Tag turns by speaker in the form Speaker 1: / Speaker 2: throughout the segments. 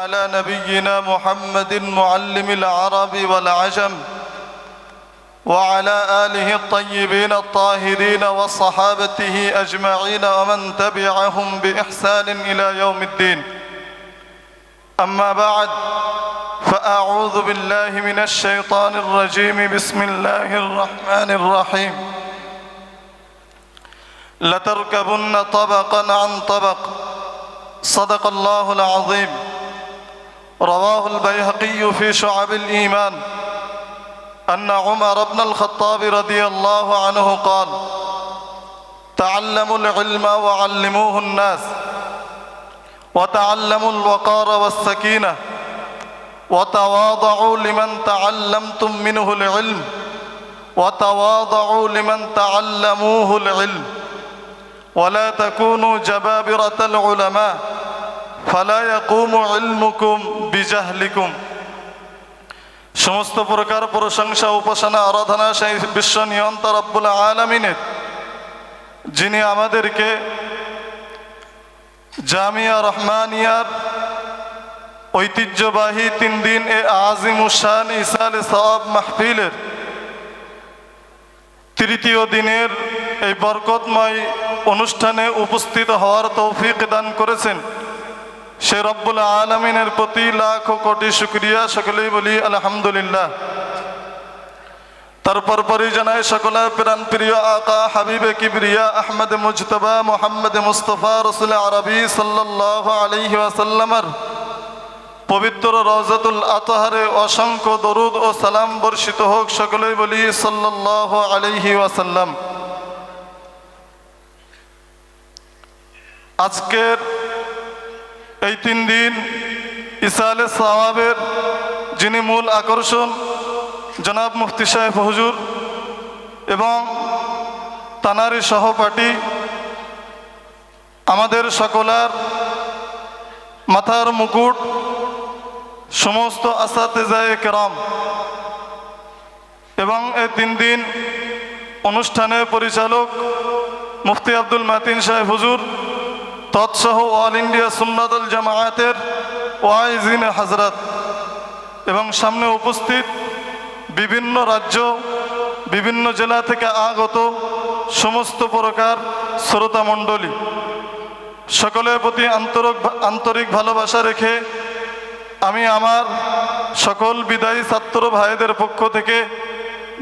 Speaker 1: على نبينا محمد معلم العرب والعجم وعلى آله الطيبين الطاهرين وصحابته أجمعين ومن تبعهم بإحسان إلى يوم الدين. أما بعد فأعوذ بالله من الشيطان الرجيم. بسم الله الرحمن الرحيم. لتركبن طبقا عن طبق. صدق الله العظيم. رواه البيهقي في شعب الإيمان أن عمر بن الخطاب رضي الله عنه قال تعلموا العلم وعلموه الناس وتعلموا الوقار والسكينة وتواضعوا لمن تعلمتم منه العلم وتواضعوا لمن تعلموه العلم ولا تكونوا جبابرة العلماء ফালা ইয়াকুমু ইলমুকুম বিজাহলিকুম। সমস্ত প্রকার প্রশংসা, উপাসনা, আরাধনা সেই বিশ্ব নিয়ন্তা রব্বুল আলমিনের, যিনি আমাদেরকে জামিয়া রহমানিয়ার ঐতিহ্যবাহী তিন দিন এ আজিম উসান ইসাল সাহাব মাহফিলের তৃতীয় দিনের এই বরকতময় অনুষ্ঠানে উপস্থিত হওয়ার তৌফিক দান করেছেন। সে রব্বুল আলমিনের প্রতি লাখ কোটি শুক্রিয়া সকলেই বলি আলহামদুলিল্লাহ। তারপর পরে জানায় সকলের প্রাণ প্রিয় আকা হাবিবে কিবরিয়া আহমদ মুজতবা মোহাম্মদ মুস্তফা রসুল আরবি সাল্লাহ আলহি ওয়াসাল্লামার পবিত্র রজতুল আতহারে অসংখ্য দরুদ ও সালাম বর্ষিত হোক সকলেই বলি সাল্লাহ আলহি ওয়াসাল্লাম। আজকের এই তিন দিন ইসালে সাহাবের যিনি মূল আকর্ষণ জনাব মুফতি সাহেব হজুর এবং তানারি সহপাঠী আমাদের সকলার মাথার মুকুট সমস্ত আসাতেজায় কেরাম। এবং এই তিন দিন অনুষ্ঠানের পরিচালক মুফতি আব্দুল মাতিন সাহেব হুজুর তৎসহ অল ইন্ডিয়া সুন্নাতুল জামায়াতের ওয়াইজিন হাজরত এবং সামনে উপস্থিত বিভিন্ন রাজ্য, বিভিন্ন জেলা থেকে আগত সমস্ত প্রকার শ্রোতা মণ্ডলী। সকলের প্রতি আন্তরিক আন্তরিক ভালোবাসা রেখে আমি আমার সকল বিদায়ী ছাত্র ভাইদের পক্ষ থেকে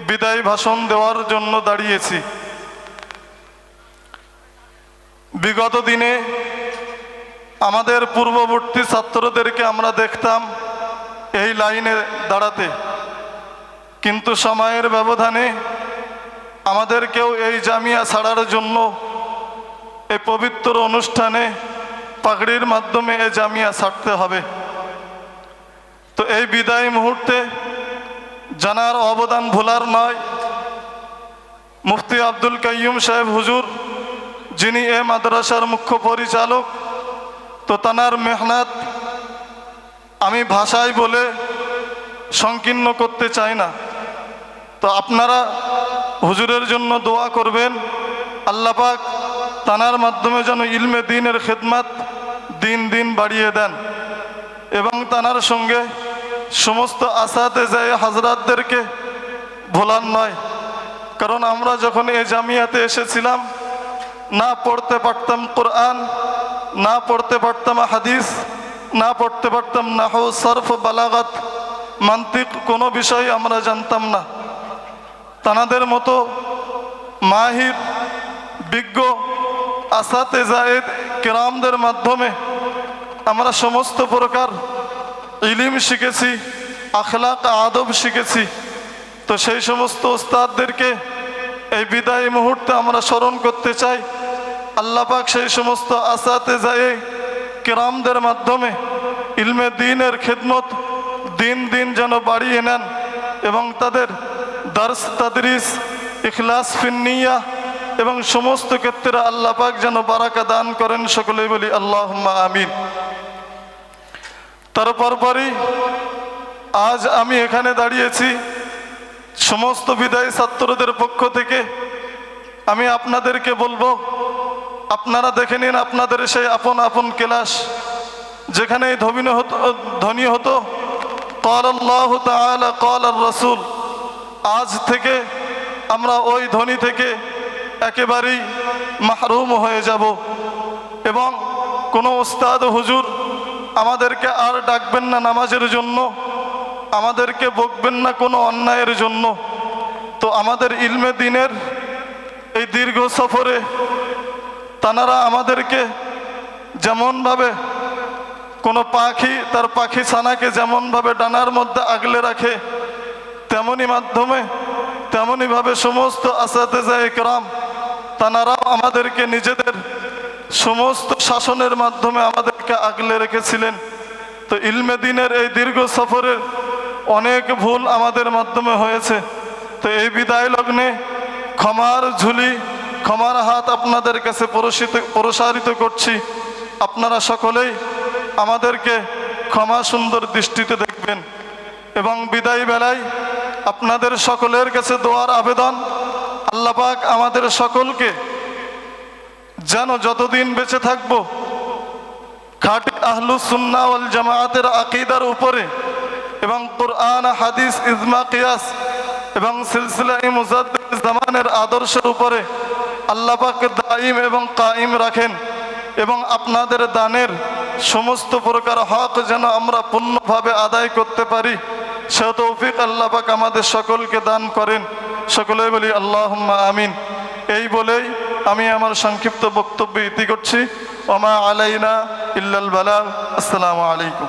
Speaker 1: বিদায়ী ভাষণ দেওয়ার জন্য দাঁড়িয়েছি। বিগত দিনে আমাদের পূর্ববর্তী ছাত্রদেরকে আমরা দেখতাম এই লাইনে দাঁড়াতে। কিন্তু সময়ের ব্যবধানে আমাদেরকেও এই জামিয়া ছাড়ার জন্য এই পবিত্র অনুষ্ঠানে পাগড়ির মাধ্যমে এই জামিয়া ছাড়তে হবে। তো এই বিদায় মুহূর্তে জানার অবদান ভোলার নয়। মুফতি আব্দুল কাইয়ুম সাহেব হুজুর যিনি এ মাদ্রাসার মুখ্য পরিচালক, তো তানার মেহনত আমি ভাষায় বলে সংকীর্ণ করতে চাই না। তো আপনারা হুজুরের জন্য দোয়া করবেন। আল্লাপাক তানার মাধ্যমে যেন ইলমে দিনের খেদমাত দিন দিন বাড়িয়ে দেন এবং তানার সঙ্গে সমস্ত আসাতে যায় হাজরাতদেরকে ভোলার নয়। কারণ আমরা যখন এই জামিয়াতে এসেছিলাম না পড়তে পারতাম কোরআন, না পড়তে পারতাম হাদিস, না পড়তে পারতাম নাহ সরফ, বালাগাত, মান্তিক কোনো বিষয় আমরা জানতাম না। তানাদের মতো মাহির, বিজ্ঞ, আসাতে জায়েদ, কেরামদের মাধ্যমে আমরা সমস্ত প্রকার ইলিম শিখেছি, আখলাক, আদব শিখেছি। তো সেই সমস্ত ওস্তাদদেরকে এই বিদায় মুহূর্তে আমরা স্মরণ করতে চাই। আল্লাপাক সেই সমস্ত আসাতে যায় কেরামদের মাধ্যমে, ইলমে দিনের খেদমত দিন দিন যেন বাড়িয়ে নেন এবং তাদের দার্স তাদরিস, ইখলাস ফিন্নিয়া এবং সমস্ত ক্ষেত্রে আল্লাপাক যেন বারাকা দান করেন সকলে বলি আল্লাহ আমিন। তারপর পরই আজ আমি এখানে দাঁড়িয়েছি, সমস্ত বিদায়ী ছাত্রদের পক্ষ থেকে আমি আপনাদেরকে বলব আপনারা দেখে নিন আপনাদের সেই আপন আপন ক্লাস যেখানেই ধনী হতো ধনী হতো। কল কল রসুল। আজ থেকে আমরা ওই ধ্বনি থেকে একেবারেই মাহরুম হয়ে যাব এবং কোনো ওস্তাদ হুজুর আমাদেরকে আর ডাকবেন না নামাজের জন্য, আমাদেরকে বকবেন না কোনো অন্যায়ের জন্য। তো আমাদের ইলমে দিনের এই দীর্ঘ সফরে তানারা আমাদেরকে যেমনভাবে কোনো পাখি, তার পাখি ছানাকে যেমনভাবে ডানার মধ্যে আগলে রাখে, তেমনি মাধ্যমে, তেমনিভাবে সমস্ত আসাতেজা একরাম তানারাও আমাদেরকে নিজেদের সমস্ত শাসনের মাধ্যমে আমাদেরকে আগলে রেখেছিলেন। তো ইলমে দিনের এই দীর্ঘ সফরের অনেক ভুল আমাদের মাধ্যমে হয়েছে। তো এই বিদায় লগ্নে ক্ষমার ঝুলি ক্ষমার হাত আপনাদের কাছে প্রসারিত করছি। আপনারা সকলেই আমাদেরকে ক্ষমা সুন্দর দৃষ্টিতে দেখবেন এবং বিদায় বেলায় আপনাদের সকলের কাছে দোয়ার আবেদন আল্লাপাক আমাদের সকলকে যেন যতদিন বেঁচে থাকব, খাটি আহলুস সুন্না ওয়াল জামায়াতের আকিদার উপরে এবং কোরআন, হাদিস, ইজমা, কিয়াস এবং সিলসিলা মুজাদ্দিদ জামানের আদর্শের উপরে আল্লাপাক দাইম এবং কাইম রাখেন এবং আপনাদের দানের সমস্ত প্রকার হক যেন আমরা পূর্ণভাবে আদায় করতে পারি। সে তৌফিক আল্লাপাক আমাদের সকলকে দান করেন। সকলে বলি আল্লাহ আমিন। এই বলেই আমি আমার সংক্ষিপ্ত বক্তব্য ইতি করছি। ওমা আলাইনা ইল্লাল বালাগ। আসসালামু আলাইকুম।